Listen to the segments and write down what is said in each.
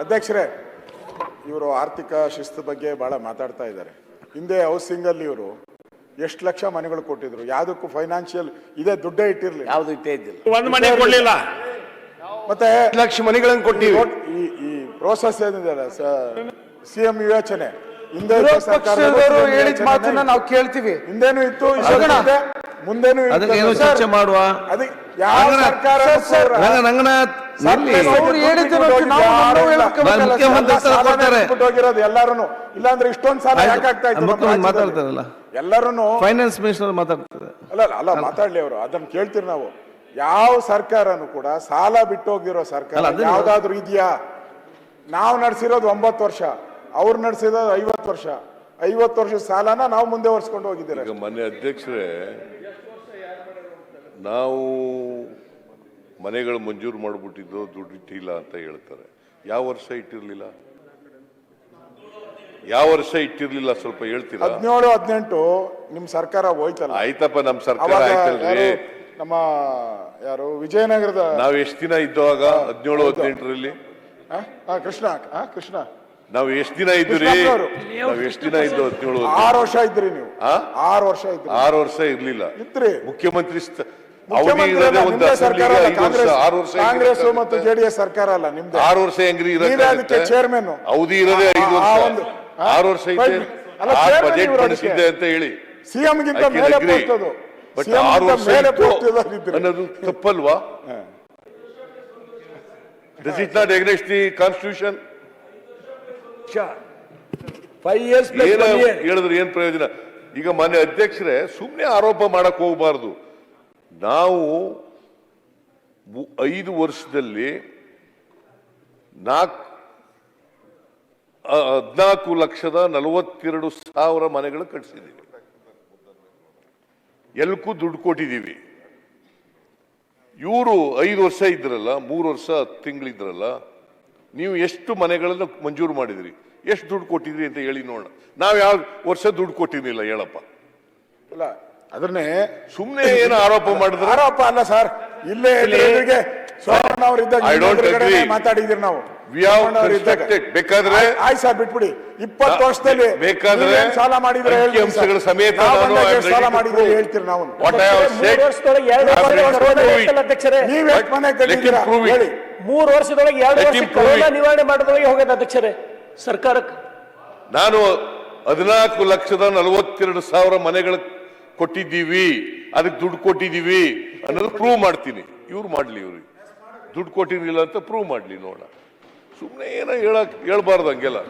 ಅಧ್ಯಕ್ಷರೇ ಇವರು ಆರ್ಥಿಕ ಶಿಸ್ತು ಬಗ್ಗೆ ಬಹಳ ಮಾತಾಡ್ತಾ ಇದ್ದಾರೆ. ಹಿಂದೆ ಹೌಸಿಂಗ್ ಅಲ್ಲಿ ಇವರು ಎಷ್ಟು ಲಕ್ಷ ಮನೆಗಳು ಕೊಟ್ಟಿದ್ರು ಯಾವುದಕ್ಕೂ ಫೈನಾನ್ಷಿಯಲ್ ಇದೇ ದುಡ್ಡೇ ಇಟ್ಟಿರ್ಲಿ ಯಾವ್ದು ಇಟ್ಟೇ ಇದ್ದಿಲ್ಲ. ಒಂದ್ ಮನೆ ಕೊಡ್ಲಿಲ್ಲ. ಮತ್ತೆ ಲಕ್ಷ ಮನೆಗಳನ್ನು ಕೊಟ್ಟಿವಿ. ಕೋಟ್- ಈ ಈ ಪ್ರೋಸೆಸ್ ಏನಿದೆ ಸಿ ಎಂ ಯೋಚನೆ. ಹಿಂದೆ ಇದ್ದ ಹೇಳಿದ ಮಾತನ್ನ ನಾವು ಕೇಳ್ತೀವಿ. ಹಿಂದೇನು ಇತ್ತು. ಇದೆ, ಮುಂದೆನೂ ಚರ್ಚೆ ಮಾಡುವ. ಅದಕ್ಕೆ ಯಾವ ಸರ್ಕಾರ ಸರ್, ಸರ್, ಕೂಡ ರಂಗ ರಂಗನಾಥ್ ನಿಲ್ಲಿ. ಸರ್ಕಾರ ಅವ್ರು ಹೇಳಿದ್ದನ್ನು ನಾವು ನಾವು ಹೇಳ್ಬೇಕಲ್ಲ ಸರ್. ಮುಖ್ಯಮಂತ್ರಿ ಎಲ್ಲ ಸಾಲನೇ ಕೊಡ್ತಾರೆ. ಬಿಟ್ಬಿಟ್ಟು ಹೋಗಿರೋದು ಎಲ್ಲಾರು ಇಲ್ಲಾಂದ್ರೆ ಇಷ್ಟೊಂದ್ ಸಾಲ ಆಯ್ತು. ಯಾಕಾಗ್ತಾ ಇತ್ತು ನಮ್ಮ ಮುಖ್ಯಮಂತ್ರಿ ರಾಜ್ಯದಲ್ಲಿ? ಮಾತಾಡ್ತಾರಲ್ಲ ಎಲ್ಲರೂ ಫೈನಾನ್ಸ್ ಮಿನಿಸ್ಟರ್ ಮಾತಾಡ್ತಾರೆ. ಅಲ್ಲ ಅಲ್ಲ, ಅಲ್ಲ ಮಾತಾಡ್ಲಿ ಅವರು. ಅದನ್ನ ಕೇಳ್ತೀರಿ ನಾವು. ಯಾವ ಸರ್ಕಾರನು ಕೂಡ ಸಾಲ ಬಿಟ್ಟೋಗಿರೋ ಸರ್ಕಾರ ಅಲ್ಲ, ಅದನ್ನ- ಯಾವ್ದಾದ್ರು ಇದೆಯಾ? ನಾವು ನಡೆಸಿರೋದು ಒಂಬತ್ತು ವರ್ಷ. ಅವ್ರು ನಡೆಸಿರೋದು ಐವತ್ತು ವರ್ಷ. ಐವತ್ತು ವರ್ಷದ ಸಾಲನ ನಾವು ಮುಂದೆ ವರ್ಸ್ಕೊಂಡು ಹೋಗಿದ್ದೀರ ಈಗ ಮನೆ ಅಧ್ಯಕ್ಷರೇ ನಾವು ಮನೆಗಳು ಮಂಜೂರು ಮಾಡಿಬಿಟ್ಟಿದ್ದು ದುಡ್ಡು ಇಟ್ಟಿಲ್ಲ ಅಂತ ಹೇಳ್ತಾರೆ. ಯಾವ ವರ್ಷ ಇಟ್ಟಿರಲಿಲ್ಲ? ಯಾವ ವರ್ಷ ಇಟ್ಟಿರ್ಲಿಲ್ಲ ಸ್ವಲ್ಪ ಹೇಳ್ತೀರಾ? ಹದಿನೇಳು ಹದಿನೆಂಟು ನಿಮ್ ಸರ್ಕಾರ ಹೋಯ್ತಲ್ಲ. ಆಯ್ತಪ್ಪ ನಮ್ ಸರ್ಕಾರ ಅವಾಗ ಆಯ್ತಲ್ರಿ. ಯಾರು ನಮ್ಮ ಯಾರು ವಿಜಯನಗರದ ನಾವ್ ಎಷ್ಟ್ ದಿನ ಇದ್ದವಾಗ? ಹದಿನೇಳು ಹದಿನೆಂಟರಲ್ಲಿ? ಆ? ಆ, ಕೃಷ್ಣ ಆ, ಕೃಷ್ಣ. ನಾವ್ ಎಷ್ಟ್ ದಿನ ಇದ್ರಿ ಕೃಷ್ಣಪ್ಪನವರು. ನಾವ್ ಎಷ್ಟ್ ದಿನ ಇದ್ದು ಹದಿನೇಳು ಆರು ವರ್ಷ ಇದ್ರಿ ನೀವು. ಆ? ಆರು ವರ್ಷ ಇದ್ರಿ. ಆರು ವರ್ಷ ಇರ್ಲಿಲ್ಲ. ಇತ್ರಿ ಮುಖ್ಯಮಂತ್ರಿ ಸ್ಥ- ಕಾಂಗ್ರೆಸ್ ಆರು ವರ್ಷ ಕಾಂಗ್ರೆಸ್ ಹೆಂಗಿರುತ್ತೆ? ಮತ್ತು ಜೆಡಿಎಸ್ ಸರ್ಕಾರ ಅಲ್ಲ ನಿಮ್ದು? ಆರು ವರ್ಷ ಹೆಂಗ್ರಿ ಅದಕ್ಕೆ ಚೇರ್ಮನ್. ಅವಧಿ ಇರೋದೇ ಐದು ವರ್ಷ. ಆರು ವರ್ಷ ಐತೆ? ಬಜೆಟ್ ಮಾಡಿಸಿದ್ದೆ ಅಂತ ಹೇಳಿ. ಸಿಎಂ ಗಿಂತ ಮೇಲೆ agree. ಬಟ್ ಆರು ವರ್ಷ. ಅನ್ನೋದು ತಪ್ಪಲ್ವಾ? This is not against the constitution five years ಹೇಳಿದ್ರೆ ಏನ್ ಪ್ರಯೋಜನ? ಈಗ ಮಾನ್ಯ ಅಧ್ಯಕ್ಷರೇ ಸುಮ್ಮನೆ ಆರೋಪ ಮಾಡಕ್ ಹೋಗಬಾರ್ದು. ನಾವು ಐದು ವರ್ಷದಲ್ಲಿ ನಾಲ್ಕು ಹದಿನಾಲ್ಕು ಲಕ್ಷದ ನಲವತ್ತೆರಡು ಸಾವಿರ ಮನೆಗಳು ಕಟ್ಸಿದ್ದೀವಿ. ಎಲ್ಲಕ್ಕೂ ದುಡ್ಡು ಕೊಟ್ಟಿದ್ದೀವಿ. ಇವರು ಐದು ವರ್ಷ ಇದ್ರಲ್ಲ, ಮೂರು ವರ್ಷ, ಹತ್ತು ತಿಂಗಳಿದ್ರಲ್ಲ ನೀವು ಎಷ್ಟು ಮನೆಗಳನ್ನು ಮಂಜೂರು ಮಾಡಿದ್ರಿ? ಎಷ್ಟು ದುಡ್ಡು ಕೊಟ್ಟಿದ್ರಿ ಅಂತ ಹೇಳಿ ನೋಡೋಣ. ನಾವು ಯಾವ ವರ್ಷ ದುಡ್ಡು ಕೊಟ್ಟಿದ್ದಿಲ್ಲ ಹೇಳಪ್ಪ. ಅಲ್ಲ ಅದನ್ನೇ ಸುಮ್ಮನೆ ಏನು ಆರೋಪ ಮಾಡಿದ್ರು ಆರೋಪ ಅಲ್ಲ ಸರ್ ಇಲ್ಲೇ ಎದುರಿಗೆ ಸೋಮಣ್ಣ ಅವರು ಇದ್ದಾಗ ಮಾತಾಡಿದಿರಿ ನಾವು. ಬೇಕಾದ್ರೆ- ಆಯ್- ಆಯ್ತು ಸರ್ ಬಿಟ್ಬಿಡಿ. ಇಪ್ಪತ್ತು ವರ್ಷದಲ್ಲಿ ಬೇಕಾದ್ರೆ ಸಾಲ ಮಾಡಿದ್ರೆ ಹೇಳ್ತೀರಿ ಸಮೇತ ಸಾಲ ಮಾಡಿದ್ರೆ. ಹೇಳ್ತೀರಿ ನಾವು. ನೀವ್ ಎಷ್ಟು ಮನೆ ಕಟ್ಟಿದ್ದೀರಾ? ಹೇಳಿ. ಮೂರು ವರ್ಷದೊಳಗೆ ಎರಡು ವರ್ಷ ಕೊರೋನಾ ನಿವಾರಣೆ ಮಾಡಿದೊಳಗೆ ಹೋಗ್ಯದ ಅಧ್ಯಕ್ಷರೇ. ಸರ್ಕಾರಕ್ಕೆ. ನಾನು ಹದಿನಾಲ್ಕು ಲಕ್ಷದ ನಲವತ್ತೆರಡು ಸಾವಿರ ಮನೆಗಳು ಕೊಟ್ಟಿದ್ದೀವಿ ಅದಕ್ಕೆ ದುಡ್ಡು ಕೊಟ್ಟಿದ್ದೀವಿ ಅನ್ನೋದು ಪ್ರೂವ್ ಮಾಡ್ತೀನಿ. ಇವ್ರು ಮಾಡಲಿ ಇವ್ರಿಗೆ ದುಡ್ಡು ಕೊಟ್ಟಿರಲಿಲ್ಲ ಅಂತ ಪ್ರೂವ್ ಮಾಡಲಿ ನೋಡ. ಸುಮ್ಮನೆ ಏನೋ ಹೇಳಕ್ ಹೇಳ್ಬಾರ್ದು ಹಂಗೆಲ್ಲ.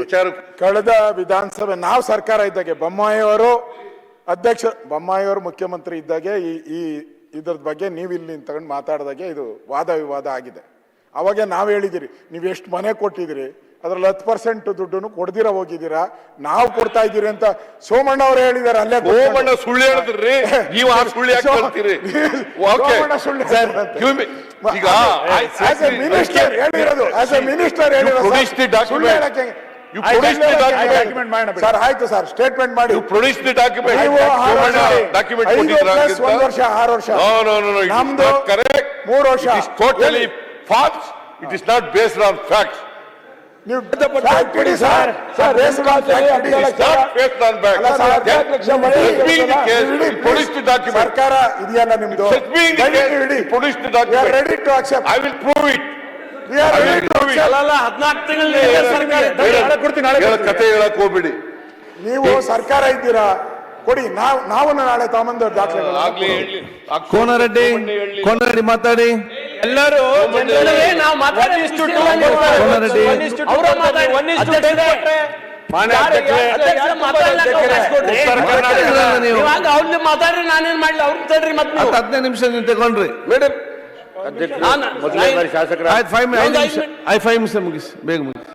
ವಿಚಾರ ಕಳೆದ ವಿಧಾನಸಭೆ ನಾವು ಸರ್ಕಾರ ಇದ್ದಾಗೆ ಬೊಮ್ಮಾಯಿಯವರು ಅಧ್ಯಕ್ಷ ಬೊಮ್ಮಾಯಿಯವರು ಮುಖ್ಯಮಂತ್ರಿ ಇದ್ದಾಗೆ ಈ ಈ ಇದ್ರ ಬಗ್ಗೆ ನೀವು ಇಲ್ಲಿ ತಗೊಂಡು ಮಾತಾಡಿದಾಗೆ ಇದು ವಾದ ವಿವಾದ ಆಗಿದೆ. ಅವಾಗೆ ನಾವು ಹೇಳಿದಿರಿ ನೀವು ಎಷ್ಟು ಮನೆ ಕೊಟ್ಟಿದ್ದೀರಿ ಅದ್ರಲ್ಲಿ ಹತ್ತು ಪರ್ಸೆಂಟ್ ದುಡ್ಡನ್ನು ಕೊಡ್ದಿರ ಹೋಗಿದ್ದೀರಾ? ನಾವು ಕೊಡ್ತಾ ಇದ್ದೀರಿ ಅಂತ ಸೋಮಣ್ಣ ಅವರು ಹೇಳಿದ್ದಾರೆ ಅಲ್ಲೇ. ಸೋಮಣ್ಣ ಸುಳ್ಳು ಹೇಳಿದ್ರಿ. ನೀವು ಆ ಸುಳ್ಳು ಯಾಕೆ ಹೇಳ್ತೀರಿ ಓಕೆ ಸುಳ್ಳು. ಈಗ ಆಸ್ ಎ ಮಿನಿಸ್ಟರ್ ಹೇಳಿರೋದು ಆಸ್ ಎ ಮಿನಿಸ್ಟರ್ ಹೇಳಿರೋದು. ಸುಳ್ಳು ಹೇಳಕ್ಕೆ ಆಯ್ತು. ಸರ್ ಆಯ್ತು ಸರ್ ಸ್ಟೇಟ್ಮೆಂಟ್ ಮಾಡಿ. ಪ್ರೊಡ್ಯೂಸ್ ದಿ ಡಾಕ್ಯುಮೆಂಟ್ ಡಾಕ್ಯುಮೆಂಟ್ ಕೊಟ್ಟಿದ್ರಾ ಒಂದು ವರ್ಷ, ಆರು ವರ್ಷ. ನೋ ನೋ ನೋ ನೋ ನಮ್ದು ಕರೆಕ್ಟ್ ಮೂರು ವರ್ಷ. It is totally false it is not based on facts ನೀವು ಬಿಡಿ ಸರ್. ಸರ್. ಸರ್ಕಾರ ಇದೆಯಲ್ಲ ನಿಮ್ದು. Produce ready to accept. I will prove it ಹದಿನಾಲ್ಕು. ಕತೆ ಹೇಳಕ್ ಹೋಗ್ಬಿಡಿ. ನೀವು ಸರ್ಕಾರ ಇದ್ದೀರಾ? ಕೊಡಿ ನಾವು ನಾವು ನಾಳೆ ತಗೊಂಬಂದ ದಾಖಲೆಗಳು ಕೋನರೆಡ್ಡಿ ಕೋನರೆಡ್ಡಿ ಮಾತಾಡಿ. ಎಲ್ಲರೂ ನಾವು ಮಾತಾಡಿ. ಮಾತಾಡ್ರಿ ನಾನೇನ್ ಮಾಡ್ಲಿ? ಅವ್ರ ತಡ್ರಿ ಮತ್ತೆ ಹದಿನೈದು ನಿಮಿಷ ನೀವು ತಗೊಂಡ್ರಿ. ನಾನು ಐದು ಫೈವ್ ಐದು ನಿಮಿಷ ಆಯ್ತು ಫೈವ್ ನಿಮಿಷ ಮುಗಿಸಿ ಬೇಗ ಮುಗಿಸಿ.